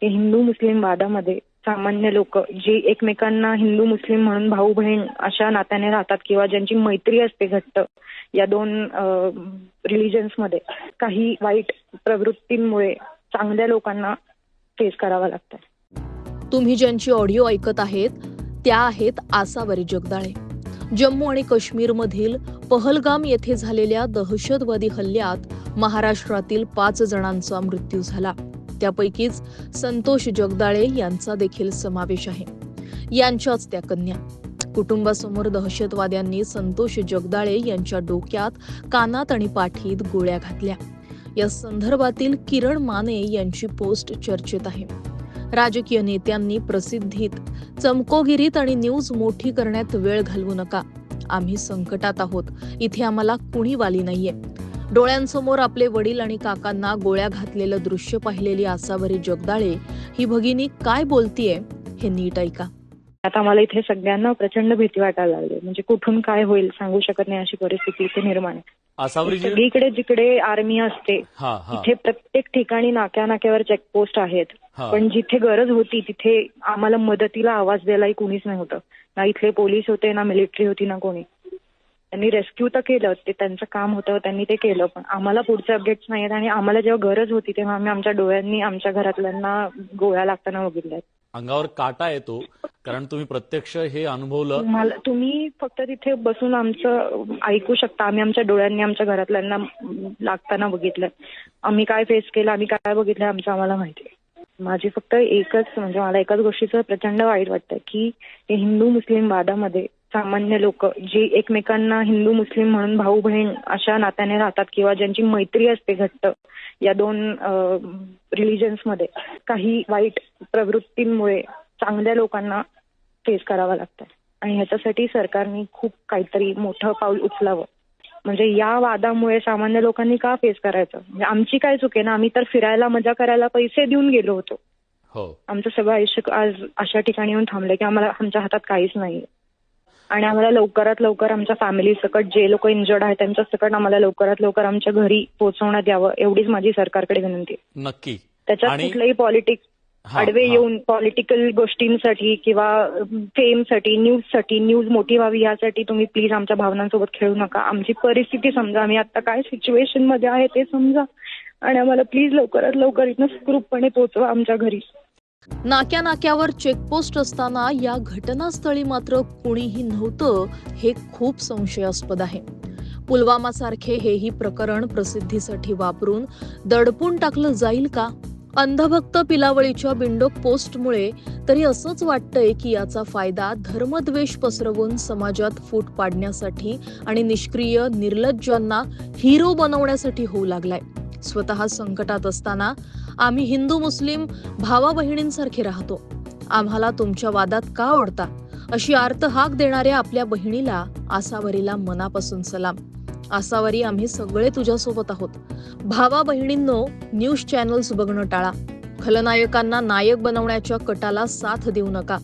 की हिंदू मुस्लिम वादामध्ये सामान्य लोक जे एकमेकांना हिंदू मुस्लिम म्हणून भाऊ बहीण अशा नात्याने राहतात किंवा ज्यांची मैत्री असते घट्ट या दोन रिलिजन्समध्ये काही वाईट प्रवृत्तींमुळे चांगल्या लोकांना फेस करावा लागतं. तुम्ही ज्यांची ऑडिओ ऐकत आहेत त्या आहेत आसावरी जगदाळे. जम्मू आणि काश्मीरमधील पहलगाम येथे झालेल्या दहशतवादी हल्ल्यात महाराष्ट्रातील पाच जणांचा मृत्यू झाला. त्यापैकीच संतोष जगदाळे यांचा देखील समावेश आहे. यांच्याच त्या कन्या. कुटुंबासमोर दहशतवाद्यांनी संतोष जगदाळे यांच्या डोक्यात कानात आणि पाठीत गोळ्या घातल्या. या संदर्भातील किरण माने यांची पोस्ट चर्चेत आहे. राजकीय नेत्यांनी प्रसिद्धीत चमकोगिरीत आणि न्यूज मोठी करण्यात वेळ घालवू नका. आम्ही संकटात आहोत. इथे आम्हाला कुणी वाली नाहीये. डोळ्यांसमोर आपले वडील आणि काकांना गोळ्या घातलेलं दृश्य पाहिलेली आसावरी जगदाळे ही भगिनी काय बोलतीये हे नीट ऐका. आता मला इथे सगळ्यांना प्रचंड भीती वाटायला लागली. म्हणजे कुठून काय होईल सांगू शकत नाही अशी परिस्थिती इथे निर्माण आहे. सगळीकडे जिकडे आर्मी असते हा हा. तिथे प्रत्येक ठिकाणी नाक्या नाक्यावर चेकपोस्ट आहेत पण जिथे गरज होती तिथे आम्हाला मदतीला आवाज द्यायलाही कुणीच नव्हतं. ना इथले पोलीस होते ना मिलिटरी होती ना कोणी. त्यांनी रेस्क्यू तर केलं. ते त्यांचं काम होतं त्यांनी ते केलं. पण आम्हाला पुढचे अपडेट्स नाही आहेत आणि आम्हाला जेव्हा गरज होती तेव्हा आम्ही आमच्या डोळ्यांनी आमच्या घरातल्यांना गोळ्या लागताना बघितल्या. अंगावर काटा येतो कारण तुम्ही प्रत्यक्ष हे अनुभवलं. तुम्ही फक्त तिथे बसून आमचं ऐकू शकता. आम्ही आमच्या डोळ्यांनी आमच्या घरातल्यांना लागताना बघितलं. आम्ही काय फेस केलं आम्ही काय बघितलं आमचं आम्हाला माहिती. माझी फक्त एकच म्हणजे मला एकाच गोष्टीचं प्रचंड वाईट वाटतं की हे हिंदू मुस्लिम वादामध्ये सामान्य लोक जे एकमेकांना हिंदू मुस्लिम म्हणून भाऊ बहीण अशा नात्याने राहतात किंवा ज्यांची मैत्री असते घट्ट या दोन रिलिजन्समध्ये काही वाईट प्रवृत्तींमुळे चांगल्या लोकांना फेस करावं लागतं आणि ह्याच्यासाठी सरकारने खूप काहीतरी मोठं पाऊल उचलावं. म्हणजे या वादामुळे सामान्य लोकांनी का फेस करायचं? म्हणजे आमची काय चूक आहे ना? आम्ही तर फिरायला मजा करायला पैसे देऊन गेलो होतो. हो. आमचं सगळं आयुष्य आज अशा ठिकाणी येऊन थांबलं की आम्हाला आमच्या हातात काहीच नाही आणि आम्हाला लवकरात लवकर आमच्या फॅमिली सकट जे लोक इंजर्ड आहेत त्यांच्या सकट आम्हाला लवकरात लवकर आमच्या घरी पोहोचवण्यात यावं एवढीच माझी सरकारकडे विनंती आहे. नक्की त्याच्यात कुठलंही पॉलिटिक्स आडवे. येऊन पॉलिटिकल गोष्टींसाठी किंवा फेमसाठी न्यूजसाठी न्यूज मोठी व्हावी यासाठी तुम्ही प्लीज आमच्या भावनांसोबत खेळू नका आमची परिस्थिती समजा आम्ही आता काय सिच्युएशनमध्ये आहे ते समजा आणि आम्हाला प्लीज लवकरात लवकर इथनं सुखरूपपणे पोहोचवा आमच्या घरी नाक्या नाक्यावर चेकपोस्ट असताना या घटनास्थळी मात्र कुणीही नव्हतं हे खूप संशयास्पद आहे. पुलवामा सारखे हेही प्रकरण प्रसिद्धीसाठी वापरून दडपून टाकलं जाईल का? अंधभक्त पिलावळीच्या बिंडोक पोस्टमुळे तरी असंच वाटतंय की याचा फायदा धर्मद्वेष पसरवून समाजात फूट पाडण्यासाठी आणि निष्क्रिय निर्लज्जांना हिरो बनवण्यासाठी होऊ लागलाय. स्वतः संकटात असताना आम्ही हिंदू मुस्लिम भावा बहिणींसारखे राहतो. आम्हाला तुमच्या वादात का ओढता? अशी आर्त हाक देणाऱ्या आपल्या बहिणीला आसावरीला मनापासून सलाम. आसावरी आम्ही सगळे तुझ्यासोबत आहोत. भावा बहिणींनो न्यूज चॅनल्स बघणं टाळा. खलनायकांना नायक बनवण्याच्या कटाला साथ देऊ नका.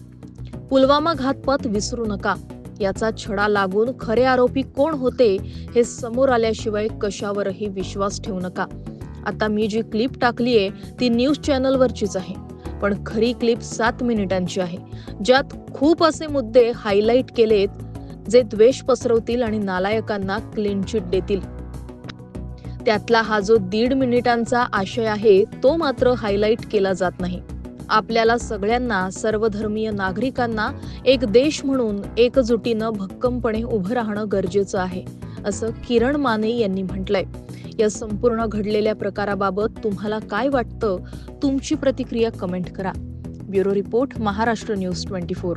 पुलवामा घातपात विसरू नका. याचा छडा लागून खरे आरोपी कोण होते हे समोर आल्याशिवाय कशावरही विश्वास ठेवू नका. आता मी जी क्लिप टाकलीये ती न्यूज चॅनलवरचीच आहे. पण खरी क्लिप सात मिनिटांची आहे. ज्यात खूप असे मुद्दे हायलाईट केलेत जे द्वेष पसरवतील आणि नालायकांना क्लीन चिट देतील. त्यातला हा जो दीड मिनिटांचा आशय आहे तो मात्र हायलाईट केला जात नाही. आपल्याला सगळ्यांना सर्वधर्मीय नागरिकांना एक देश म्हणून एकजुटीनं भक्कमपणे उभं राहणं गरजेचं आहे असं किरण माने यांनी म्हटलंय. या संपूर्ण घडलेल्या प्रकाराबाबत तुम्हाला काय वाटतं? तुमची प्रतिक्रिया कमेंट करा. Bureau report Maharashtra news twenty four.